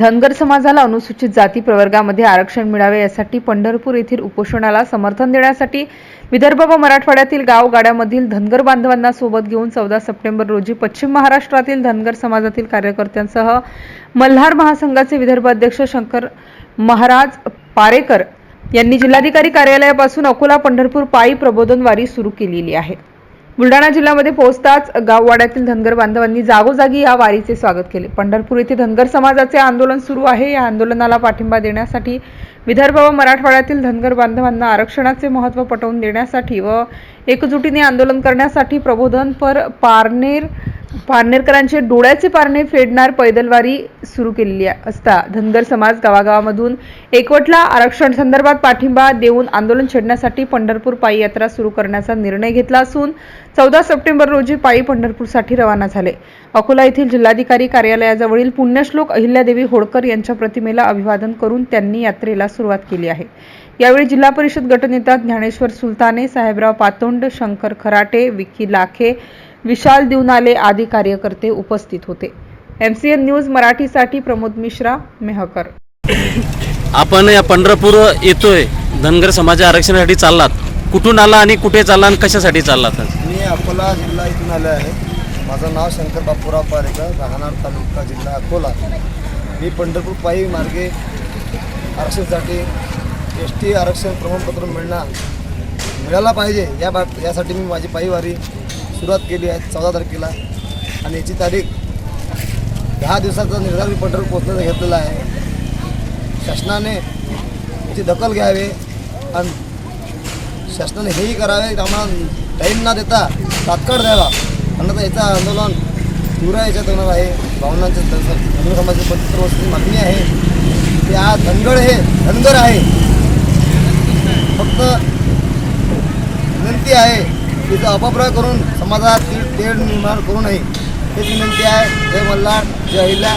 धनगर समाजाला अनुसूचित जाती प्रवर्गामध्ये आरक्षण मिळावे यासाठी पंढरपूर येथील उपोषणाला समर्थन देण्यासाठी विदर्भ व मराठवाड्यातील गावगाड्यामधील धनगर बांधवांना सोबत घेऊन चौदा सप्टेंबर रोजी पश्चिम महाराष्ट्रातील धनगर समाजातील कार्यकर्त्यांसह मल्हार महासंघाचे विदर्भ अध्यक्ष शंकर महाराज पारेकर यांनी जिल्हाधिकारी कार्यालयापासून अकोला पंढरपूर पायी प्रबोधनवारी सुरू केलेली आहे. बुलढाणा जिल्ह्यामध्ये पोहोचताच गाववाड्यातील धनगर बांधवांनी जागोजागी या वारीचे स्वागत केले. पंढरपूर येथे धनगर समाजाचे आंदोलन सुरू आहे. या आंदोलनाला पाठिंबा देण्यासाठी विदर्भ व मराठवाड्यातील धनगर बांधवांना आरक्षणाचे महत्त्व पटवून देण्यासाठी व एकजुटीने आंदोलन करण्यासाठी प्रबोधनपर पारनेर पारनेरकरांचे डोळ्याचे पारणे फेडणार पैदलवारी सुरू केलेली असता. धनगर समाज गावागावामधून एकवटला आरक्षण संदर्भात पाठिंबा देऊन आंदोलन छेडण्यासाठी पंढरपूर पायी यात्रा सुरू करण्याचा निर्णय घेतला असून चौदा सप्टेंबर रोजी पायी पंढरपूरसाठी रवाना झाले. अकोला येथील जिल्हाधिकारी कार्यालयाजवळील पुण्यश्लोक अहिल्यादेवी होळकर यांच्या प्रतिमेला अभिवादन करून त्यांनी यात्रेला सुरुवात केली आहे. यावेळी जिल्हा परिषद गटनेता ज्ञानेश्वर सुलताने साहेबराव पातोंड शंकर खराटे विकी लाखे विशाल दिवनाले आदी कार्यकर्ते उपस्थित होते. एमसीएन न्यूज मराठीसाठी प्रमोद मिश्रा मेहकर. आपण या पंढरपूर येतोय. धनगर समाज आरक्षणासाठी चाललात. कुठून आला आणि कुठे चालला आणि कशासाठी चाललात? मी अकोला जिल्हा इथून आलो आहे. माझं नाव शंकर बापूराव पारेकर राहणार तालुका जिल्हा अकोला. मी पंढरपूर पायी मार्गे आरक्षणासाठी एस टी आरक्षण प्रमाणपत्र मिळणार मिळायला पाहिजे या बाब यासाठी मी माझी पायीवारी सुरुवात केली आहे चौदा तारखेला. आणि याची तारीख दहा दिवसाचा निर्धार मी पंढरपूर पोहोचण्याचा घेतलेला आहे. शासनाने याची दखल घ्यावी आणि शासनाने हेही करावे आम्हाला टाईम न देता तात्काळ द्यावा. अन्यथा याचं आंदोलन तीव्र याच्यात होणार आहे. भावनांचे धनगर समाजाची पंचवीस मागणी आहे. की हा धनगड हे धनगर आहे. फक्त विनंती आहे तिचा अपप्रय करून समाजात तेढ निर्माण करू नये. हेच विनंती आहे. जय मल्हार जय अहिल्या